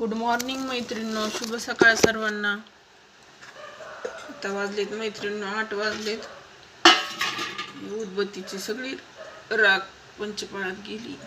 Good morning मैत्रिणींनो. शुभ सकाळ सर्वांना. आता वाजलेत मैत्रिणींनो आठ वाजलेत. उदबत्तीची सगळी राग पंचपाळात गेली.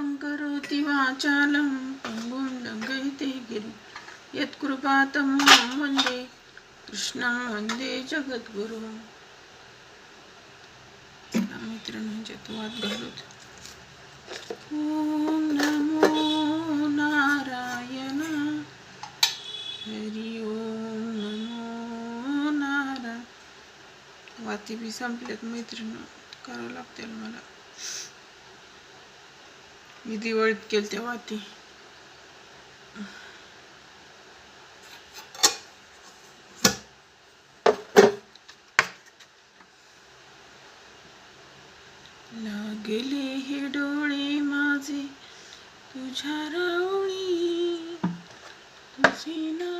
करोति वाचालं पङ्गुं लङ्घयते गिरि। गिरिं यत्कृपातमं वन्दे कृष्णं वन्दे जगद्गुरुं। चला मित्रांच्यात घालूत ॐ नमो नारायण। हरि ओम नमो नारायण। वाती बी संपल्यात मैत्रिणी करावं लागतील मला. मी दिवाळीत केली तेव्हा ती लागले हे डोळे माझे तुझ्या रावळी. तुझे ना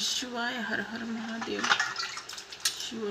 शिवाय हर हर महादेव. शिव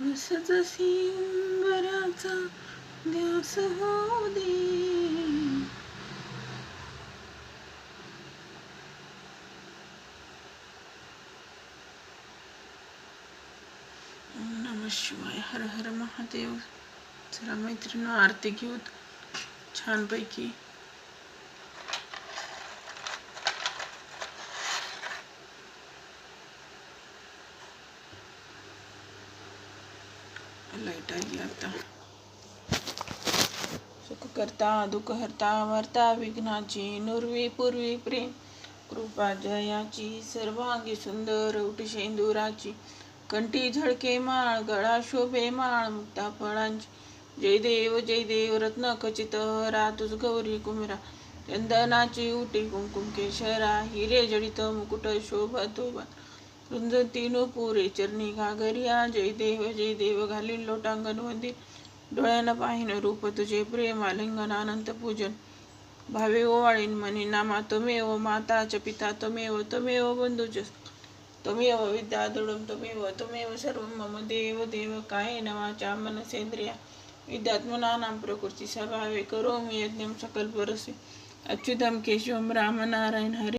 वसत तुळस जशी ध्यास हो दे शिवाय हर हर महादेव. चला मैत्रिणी आरती घेऊत छानपैकी लाइट आली आता. सुख करता दुःख हरता वर्ता विघ्नाची नुरवी पूर्वी प्रेम कृपा जयाची सर्वांगी सुंदर उठी शेंदुराची. कंठी झळके माळ गळा शोभे माळ मुक्ता फळांची. जय देव जय देव रत्न खचित रातुस गौरी कुमरा चंदनाची उटी कुंकुम केशरा हिरे जडित मुकुट शोभतोबा रुंजती पुरे चरणी घागरिया जय देव जय देव घालील लोटांगण वंदी. डोळ्यानं पाहिन रूप तुझे प्रेम आलिंगन अनंत पूजन. भावे ओवाळीन मनी नामा त्वमेव माता च पिता त्वमेव त्वमेव बंधुच त्वमेव विद्या दृढम त्वमेव त्वमेव सर्व मम देव देव काय नवाच्या मनसेंद्रिया विद्यात्मनानां प्रकृती स्वभावे करोमि यज्ञं सकल परसे अच्युतम केशवम राम नारायण हरे.